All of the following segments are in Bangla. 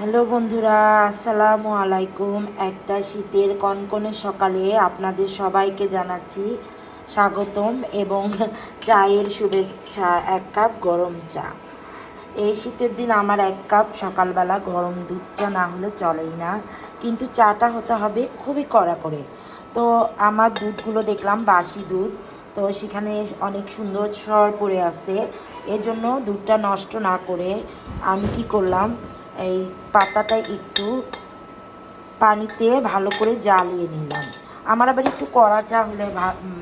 হ্যালো বন্ধুরা, আসসালামু আলাইকুম। একটা শীতের কনকনে সকালে আপনাদের সবাইকে জানাচ্ছি স্বাগতম এবং চায়ের শুভেচ্ছা, এক কাপ গরম চা। এই শীতের দিন আমার এক কাপ, সকালবেলা গরম দুধ চা না হলে চলেই না। কিন্তু চাটা হতে হবে খুবই কড়া করে। তো আমার দুধগুলো দেখলাম, বাসি দুধ। তো সেখানে অনেক সুন্দর স্বর পড়ে আছে। এর জন্য দুধটা নষ্ট না করে আমি কি করলাম এই পাতাটা একটু পানিতে ভালো করে জ্বালিয়ে নিলাম। আমার আবার একটু কড়া চা হলে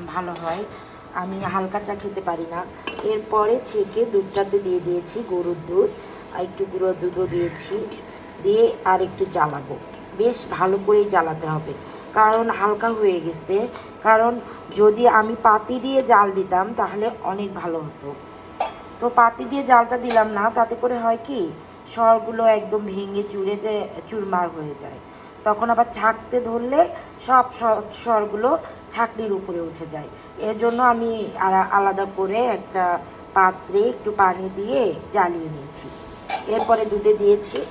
ভালো হয়। আমি হালকা চা খেতে পারি না। এরপরে ছেঁকে দুধটাতে দিয়ে দিয়েছি গরুর দুধ। আর একটু গুঁড়ো দুধও দিয়েছি। দিয়ে আর একটু জ্বালাবো। বেশ ভালো করেই জ্বালাতে হবে। কারণ হালকা হয়ে গেছে। কারণ যদি আমি পাতি দিয়ে জাল দিতাম তাহলে অনেক ভালো হতো। তো পাতি দিয়ে জালটা দিলাম না। তাতে করে হয় কি স্বরগুলো একদম ভেঙে চুরে যে, চুরমার হয়ে যায়। তখন আবার ছাকতে ধরলে সব স্বর- স্বরগুলো ছাকনির উপরে উঠে যায়। এর জন্য আমি আলাদা করে একটা পাত্রে একটু পানি দিয়ে জ্বালিয়ে নিয়েছি। এরপরে দুধে দিয়েছি।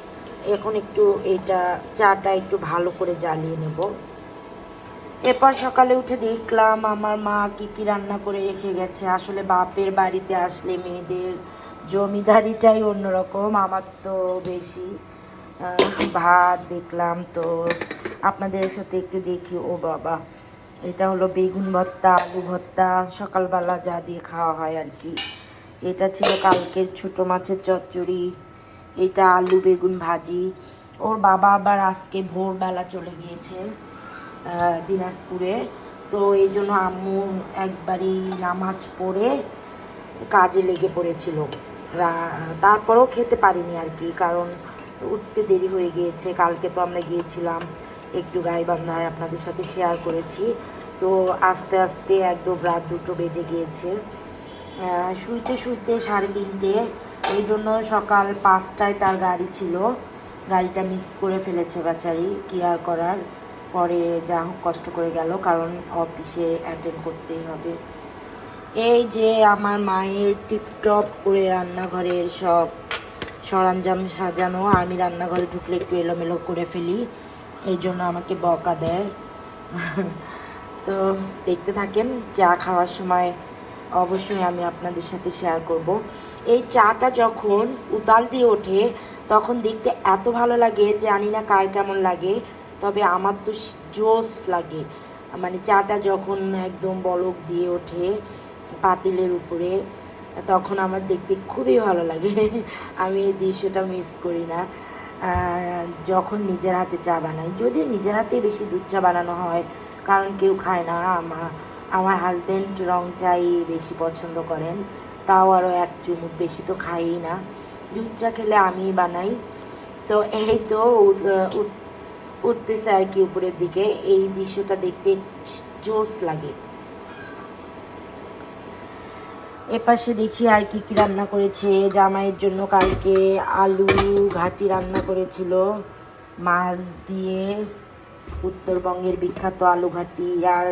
এখন একটু এটা চাটা একটু ভালো করে জ্বালিয়ে নেব। এরপর সকালে উঠে দেখলাম আমার মা কি কি রান্না করে রেখে গেছে। আসলে বাপের বাড়িতে আসলে মেয়েদের জমিদারিটাই অন্যরকম, আমার তো বেশি ভাত দেখলাম তো আপনাদের সাথে একটু দেখি। ও বাবা, এটা হলো বেগুন ভর্তা, আলু ভর্তা, সকালবেলা যা দিয়ে খাওয়া হয় আর কি। এটা ছিল কালকের ছোট মাছের চচ্চড়ি, এটা আলু বেগুন ভাজি। ওর বাবা আবার আজকে ভোরবেলা চলে গিয়েছে দিনাজপুরে। তো এই জন্য আম্মু একবারই নামাজ পড়ে কাজে লেগে পড়েছিল। তারপরেও খেতে পারিনি আর কি, কারণ উঠতে দেরি হয়ে গিয়েছে। কালকে তো আমরা গিয়েছিলাম একটু গাইবান্ধায় আপনাদের সাথে শেয়ার করেছি। তো আস্তে আস্তে একদম রাত দুটো বেজে গিয়েছে। শুইতে শুইতে সাড়ে তিনটে, এই জন্য সকাল পাঁচটায় তার গাড়ি ছিল। গাড়িটা মিস করে ফেলেছে বেচারি, কি আর করার? পরে যা হোক কষ্ট করে গেল, কারণ অফিসে অ্যাটেন্ড করতেই হবে। এই যে আমার মায়ের টিপটপ করে রান্নাঘরের সব সরঞ্জাম সাজানো, আমি রান্নাঘরে ঢুকলে একটু এলোমেলো করে ফেলি। এই জন্য আমাকে বকা দেয়। তো দেখতে থাকেন, চা খাওয়ার সময় অবশ্যই আমি আপনাদের সাথে শেয়ার করব। এই চাটা যখন উতাল দিয়ে ওঠে, তখন দেখতে এত ভালো লাগে, জানি না কার কেমন লাগে, তবে আমার তো জোস লাগে। মানে চাটা যখন একদম বলক দিয়ে ওঠে পাতিলের উপরে, তখন আমার দেখতে খুবই ভালো লাগে। আমি এই দৃশ্যটা মিস করি না। যখন নিজের হাতে চা বানাই, যদিও নিজের হাতে বেশি দুধ চা বানানো হয়, কারণ কেউ খায় না। আমার আমার হাজব্যান্ড রং চাই বেশি পছন্দ করেন, তাও আরও এক চুমুক বেশি তো খাই না। দুধ চা খেলে আমিই বানাই। তো এই তো উঠ- উঠ- উঠতেছে আর কি উপরের দিকে। এই দৃশ্যটা দেখতে জোস লাগে। এপাশে দেখি আর কি কি রান্না করেছে, জামাইয়ের জন্য কালকে আলু ঘাটি রান্না করেছিল, মাছ দিয়ে উত্তরবঙ্গের বিখ্যাত আলু ঘাটি। আর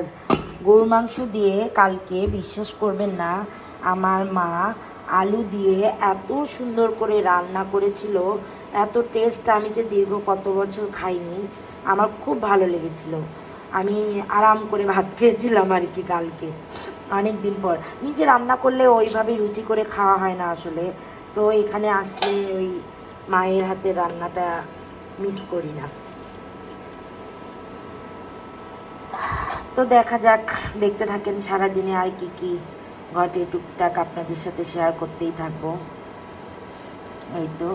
গরু মাংস দিয়ে কালকে বিশ্বাস করবেন না, আমার মা আলু দিয়ে এত সুন্দর করে রান্না করেছিল, এত টেস্ট আমি যে দীর্ঘ কত বছর খাইনি, আমার খুব ভালো লেগেছিল। আমি আরাম করে ভাত খেয়েছিলাম আর কি কালকে। অনেক দিন পর। নিজে রান্না করলে ওইভাবে রুচি করে খাওয়া হয় না আসলে। তো এখানে আসলে ওই মায়ের হাতের রান্নাটা মিস করি না। তো দেখা যাক, দেখতে থাকেন সারাদিনে আর কি কি ঘটে টুকটাক আপনাদের সাথে শেয়ার করতেই থাকব। এই তো।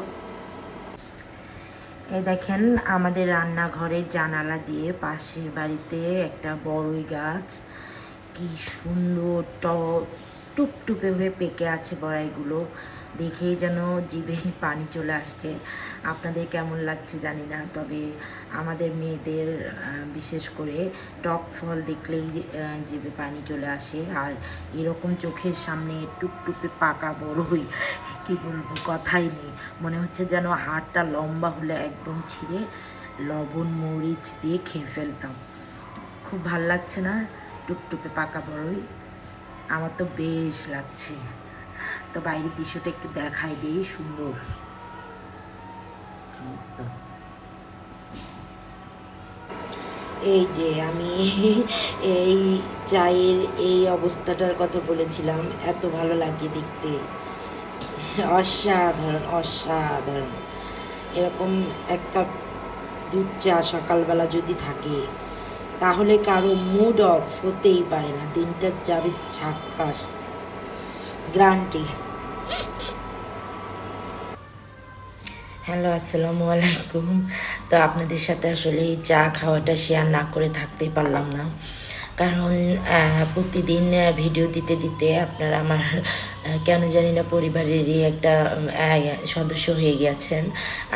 এই দেখেন, আমাদের রান্নাঘরের জানালা দিয়ে পাশের বাড়িতে একটা বড়ই গাছ। কি সুন্দর ট টুপটুপে হয়ে পেকে আছে বড়াইগুলো। দেখেই যেন জিভে পানি চলে আসছে। আপনাদের কেমন লাগছে জানি না, তবে আমাদের মেয়েদের বিশেষ করে টক ফল দেখলেই জিভে পানি চলে আসে। আর এরকম চোখের সামনে টুপটুপে পাকা বড়ই, কি বলব, কথাই নেই। মনে হচ্ছে যেন হাড়টা লম্বা হলে একদম ছিঁড়ে লবণ মরিচ দিয়ে খেয়ে ফেলতাম। খুব ভালো লাগছে না? টুপটুপে পাকা বড়ই। আমার তো বেশ লাগছে। তো বাইরের দৃশ্যটা একটু দেখাই দেই, সুন্দর। এই যে আমি এই চায়ের এই অবস্থাটার কথা বলেছিলাম, এত ভালো লাগে দেখতে। অসাধারণ অসাধারণ। এরকম এক কাপ দুধ চা সকালবেলা যদি থাকে তাহলে কারও মুড অফ হতেই পারে না। দিনটা যাবে ছাক্কাস গ্রান্টি। হ্যালো, আসসালামু আলাইকুম। তো আপনাদের সাথে আসলে চা খাওয়াটা শেয়ার না করে থাকতেই পারলাম না। কারণ প্রতিদিন ভিডিও দিতে দিতে আপনারা আমার কেন জানি না পরিবারেরই একটা সদস্য হয়ে গেছেন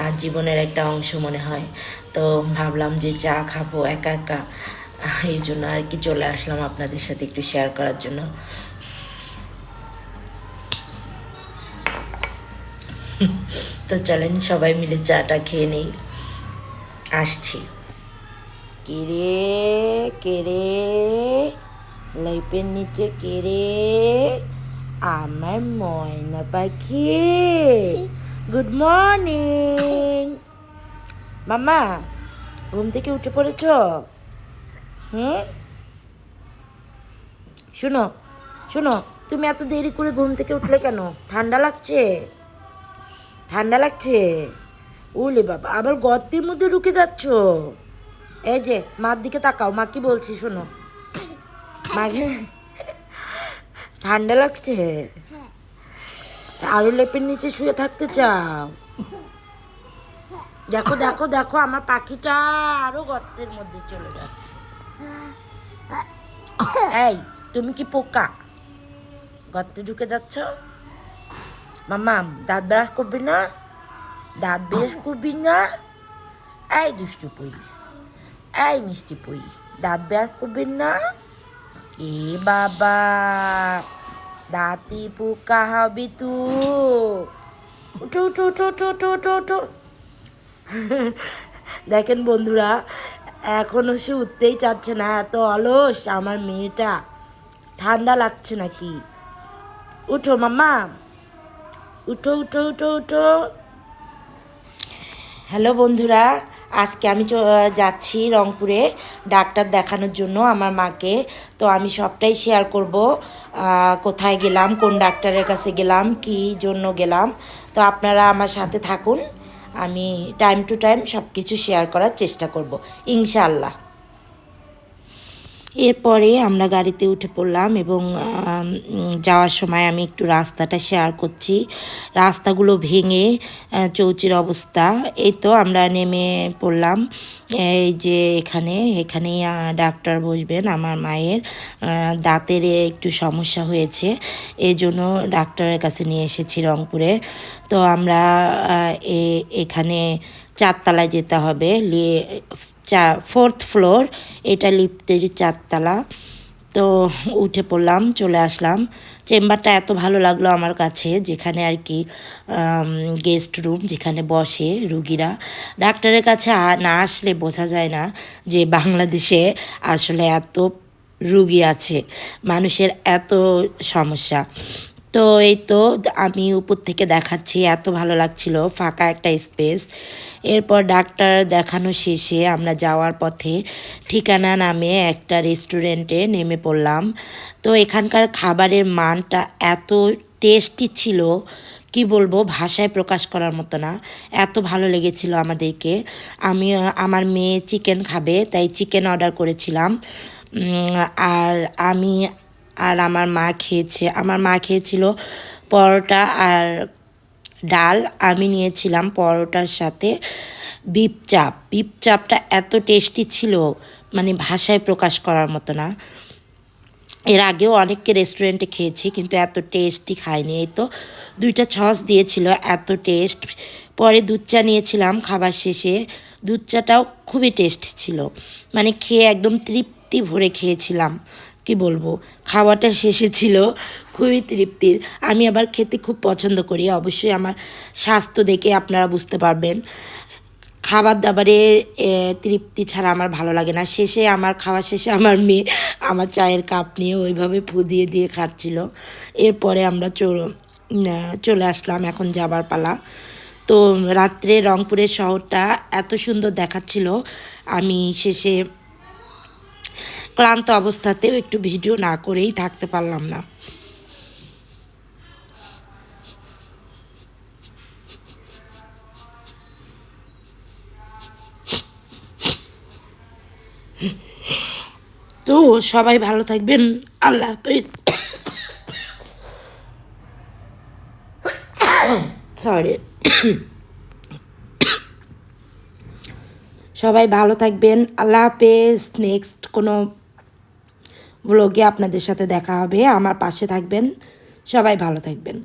আর জীবনের একটা অংশ মনে হয়। তো ভাবলাম যে চা খাব একা একা। এই জন্য আর কি চলে আসলাম আপনাদের সাথে একটু শেয়ার করার জন্য। তো চলেন সবাই মিলে চাটা খেয়ে নেই। আসছি। কেরে কেড়ে, লাইপের নিচে কেড়ে, আমার ময়না পাখি। গুড মর্নিং মামা, ঘুম থেকে উঠে পড়েছ? হুম? শুনো শুনো, তুমি এত দেরি করে ঘুম থেকে উঠলে কেন? ঠান্ডা লাগছে? ঠান্ডা লাগছে? উলে বাবা, আবার গর্তের মধ্যে ঢুকে যাচ্ছ? এই যে, মার দিকে তাকাও। মা কি বলছি শোনো? মাকে ঠান্ডা লাগছে? আলু লেপের নিচে শুয়ে থাকতে চাও? দেখো দেখো দেখো, আমার পাখিটা আরও গর্তের মধ্যে চলে যাচ্ছে। এই, তুমি কি পোকা? গর্তে ঢুকে যাচ্ছ? মামা, দাঁত ব্রাশ করবি না? দাঁত ব্রাশ করবি না? এই, দুষ্টু পুই এই মিষ্টি পুই, দাঁত ব্রাশ করবেন না? এ বাবা, দাঁতি পোকা হবি তু। উঠো উঠো দেখেন বন্ধুরা, এখনও সে উঠতেই চাচ্ছে না, এত অলস আমার মেয়েটা। ঠান্ডা লাগছে নাকি? উঠো মামা উঠো উঠো উঠো উঠো। হ্যালো বন্ধুরা আজকে আমি যাচ্ছি রংপুরে ডাক্তার দেখানোর জন্য আমার মাকে। তো আমি সবটাই শেয়ার করব কোথায় গেলাম, কোন ডাক্তারের কাছে গেলাম, কি জন্য গেলাম। তো আপনারা আমার সাথে থাকুন, আমি টাইম টু টাইম সব কিছু শেয়ার করার চেষ্টা করব, ইনশাআল্লাহ। এরপরে আমরা গাড়িতে উঠে পড়লাম এবং যাওয়ার সময় আমি একটু রাস্তাটা শেয়ার করছি। রাস্তাগুলো ভেঙে চৌচির অবস্থা। এই তো আমরা নেমে পড়লাম। এই যে এখানে, এখানেই ডাক্তার বসবেন আমার মায়ের। দাঁতের একটু সমস্যা হয়েছে। এই জন্য ডাক্তারের কাছে নিয়ে এসেছি রংপুরে। তো আমরা এখানে চারতলায় যেতে হবে। চা ফোর্থ ফ্লোর এটা লিফটের চারতলা। তো উঠে পড়লাম, চলে আসলাম। চেম্বারটা এত ভালো লাগল আমার কাছে, যেখানে আর কি গেস্ট রুম যেখানে বসে রুগীরা। ডাক্তারের কাছে না আসলে বোঝা যায় না যে বাংলাদেশে আসলে এত রুগী আছে, মানুষের এত সমস্যা। তো এই তো আমি উপর থেকে দেখাচ্ছি, এত ভালো লাগছিল, ফাঁকা একটা স্পেস এরপর ডাক্তার দেখানো শেষে আমরা যাওয়ার পথে ঠিকানা নামে একটা রেস্টুরেন্টে নেমে পড়লাম। তো এখানকার খাবারের মানটা এত টেস্টি ছিল, কি বলব, ভাষায় প্রকাশ করার মতো না। এত ভালো লেগেছিল আমাদেরকে। আমি, আমার মেয়ে চিকেন খাবে, তাই চিকেন অর্ডার করেছিলাম। আর আমি আর আমার মা খেয়েছে। আমার মা খেয়েছিল পরোটা আর ডাল। আমি নিয়েছিলাম পরোটার সাথে বিপ চাপ। বিপ চাপটা এত টেস্টি ছিল মানে ভাষায় প্রকাশ করার মতো না। এর আগেও অনেককে রেস্টুরেন্টে খেয়েছি, কিন্তু এত টেস্টি খাইনি। এই তো দুইটা ছস দিয়েছিল, এত টেস্ট। পরে দুধ চা নিয়েছিলাম খাবার শেষে। দুধ চাটাও খুবই টেস্ট ছিল। মানে খেয়ে একদম তৃপ্তি ভরে খেয়েছিলাম। কি বলব? খাওয়াটা শেষে ছিল, খুবই তৃপ্তির। আমি আবার খেতে খুব পছন্দ করি, অবশ্যই আমার স্বাস্থ্য দেখে আপনারা বুঝতে পারবেন। খাবার দাবারের তৃপ্তি ছাড়া আমার ভালো লাগে না। শেষে আমার, খাওয়া শেষে আমার মেয়ে আমার চায়ের কাপ নিয়ে ওইভাবে ফু দিয়ে দিয়ে খাচ্ছিল। এরপরে আমরা চলে আসলাম এখন যাবার পালা। তো রাত্রে রংপুরের শহরটা এত সুন্দর দেখাচ্ছিল। আমি শেষে ক্লান্ত অবস্থাতেও একটু ভিডিও না করেই থাকতে পারলাম না। তো, সবাই ভালো থাকবেন। আল্লাহ হাফেজ। সরি সবাই ভালো থাকবেন। আল্লাহ হাফেজ। নেক্সট কোনো ব্লগে আপনাদের সাথে দেখা হবে। আমার পাশে থাকবেন। সবাই ভালো থাকবেন।